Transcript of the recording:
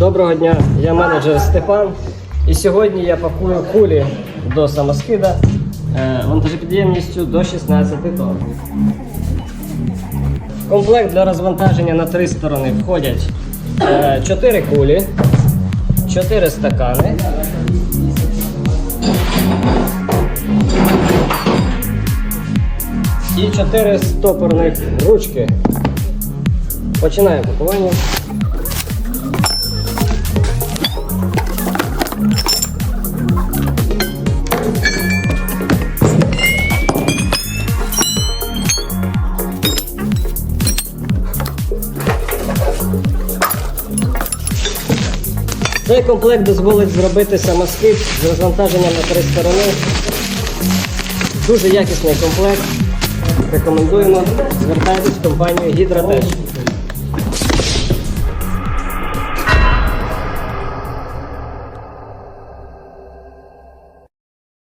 Доброго дня, я менеджер Степан. І сьогодні я пакую кулі до самоскида е, вантажопідємністю до 16 тонн. В комплект для розвантаження на три сторони входять 4 кулі, 4 стакани. І 4 стопорних ручки. Починаємо пакування. Цей комплект дозволить зробити самоскид з розвантаженням на три сторони. Дуже якісний комплект. Рекомендуємо. Звертайтесь в компанію Гідротеч.